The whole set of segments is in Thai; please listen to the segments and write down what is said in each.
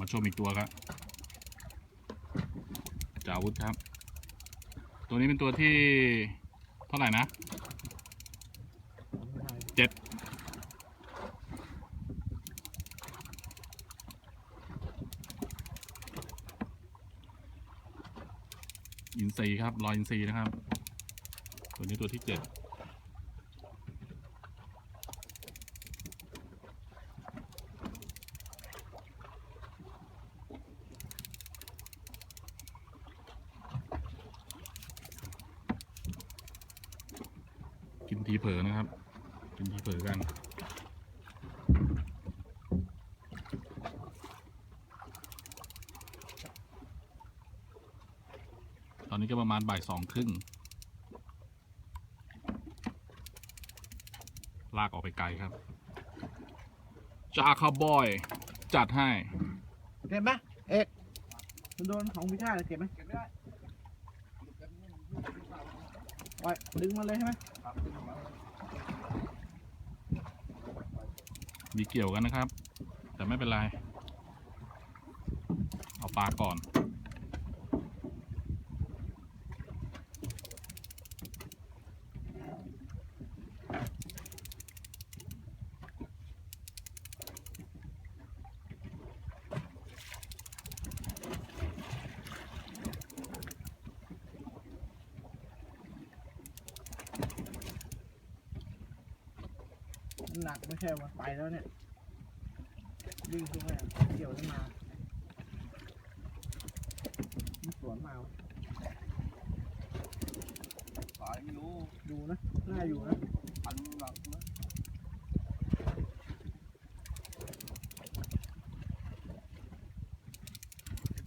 มาชมอีกตัวครับจาวุธครับ ตัวนี้เป็นตัวที่เท่าไหร่นะเจ็ดอินซีครับรอยอินซีนะครับ ตัวนี้ตัวที่เจ็ด กินทีเผลอนะครับกินทีเผลอกันตอนนี้ก็ประมาณบ่ายสองครึ่ง ลากออกไปไกลครับ จาคาบอย จัดให้ เก็บไหมเอกมันโดนของพิชาติเก็บไหมเก็บไม่ได้ ไว้ดึงมาเลยใช่ไหม มีเกี่ยวกันนะครับ แต่ไม่เป็นไร เอาปลาก่อน หนักไม่ใช่ว่าไปแล้วเนี่ยวิ่งขึ้นมาเกี่ยวขึ้นมามันสวนมาสายไม่รู้ดูนะน่าอยู่นะพันหลักนะ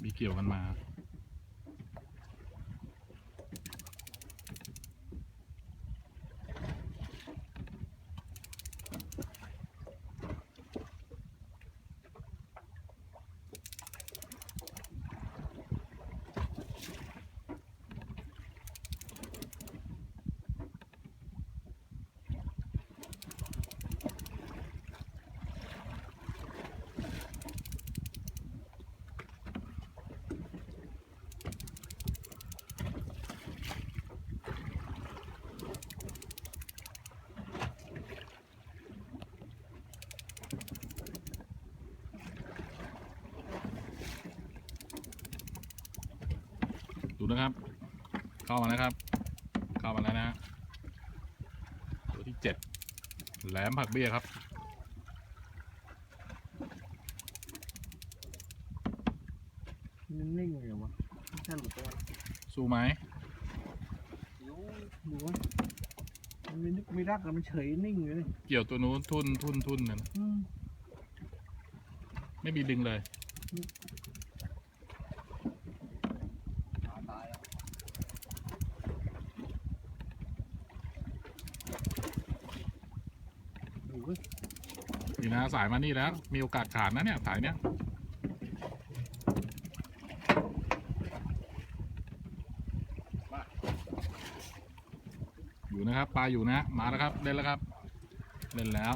มีเกี่ยวกันมา นะครับเข้ามานะครับ เข้ามาแล้วนะฮะตัวที่เจ็ดแหลมผักเบี้ยครับมันนิ่งเลยวะไม่ใช่หลุดตัวสู้ไหมรู้ดูวะมันมีนึกไม่รักแต่มันเฉยนิ่งอยู่นี่เกี่ยวตัวนู้นทุนทุนทุนนั่นอืมไม่มีดึงเลย ตาตายแล้ว ดูเว้ย นี่นะสายมานี่แล้ว มีโอกาสขาดนะเนี่ยสายเนี้ยอยู่นะครับปลาอยู่นะมาแล้วครับเล่นแล้วครับเล่นแล้ว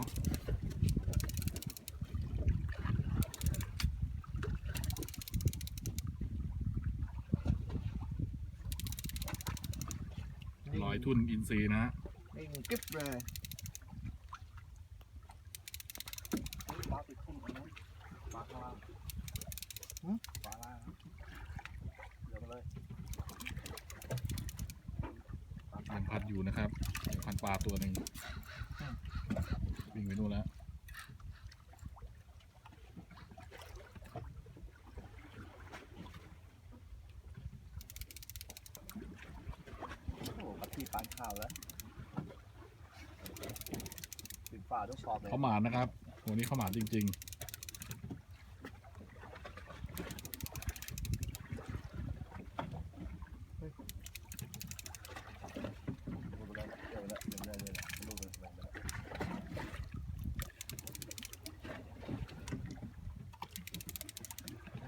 ลอยทุนอินซีย์นะฮะนิ่งกิ๊บเลย ปลาติดทุ่นคนนู้นปลาข้างล่างปลาล่างเดี๋ยวมาเลย ยังพัดอยู่นะครับยังพันปลาตัวหนึ่งวิ่งไปนู่นแล้วโอ้โหปลาที่ปานข้าวแล้วปิดฝาต้องสอบเลยเขาหมานนะครับวันนี้เขาหมานจริงดูไปแล้วเจอแล้วเจอแล้วเจอแล้วลูกเลยแบ่งไปแล้ว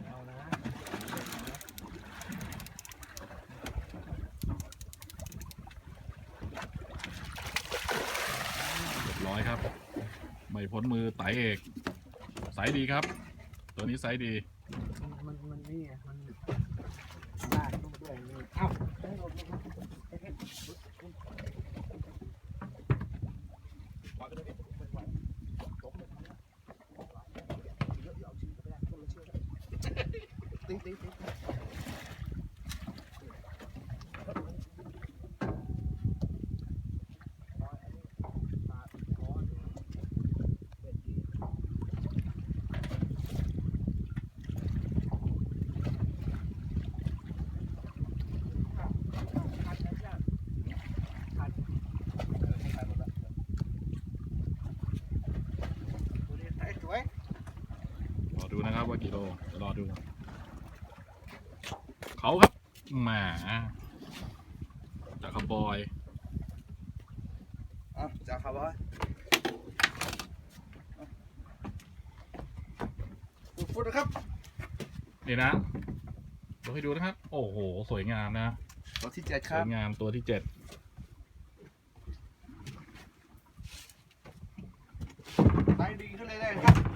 เอานะ ๆเร้อยครับ ไม่พ้นมือไตเอกไซส์ดีครับ ตัวนี้ไซส์ดี มันมันนี่ไงมันได้ต้องด้วยนี่เอ้าได้ลงแล่อยไปเลยดิไม่ไหวตกเลยนะเยอะๆเอาชื่อก็ไม่ได้คนละชื่อได้ติ๊งติ๊งติ๊ ดูนะครับว่ากี่โลเดี๋ยวรอดู เขาครับแหมจากคาร์บอยอะจ้าครับว่าฟุตนะครับนี่นะดูให้ดูนะครับ โอ้โห สวยงามนะ ตัวที่เจ็ดสครัวบยงามตัวที่เจ็ดไตดีขึ้นเลยๆครับ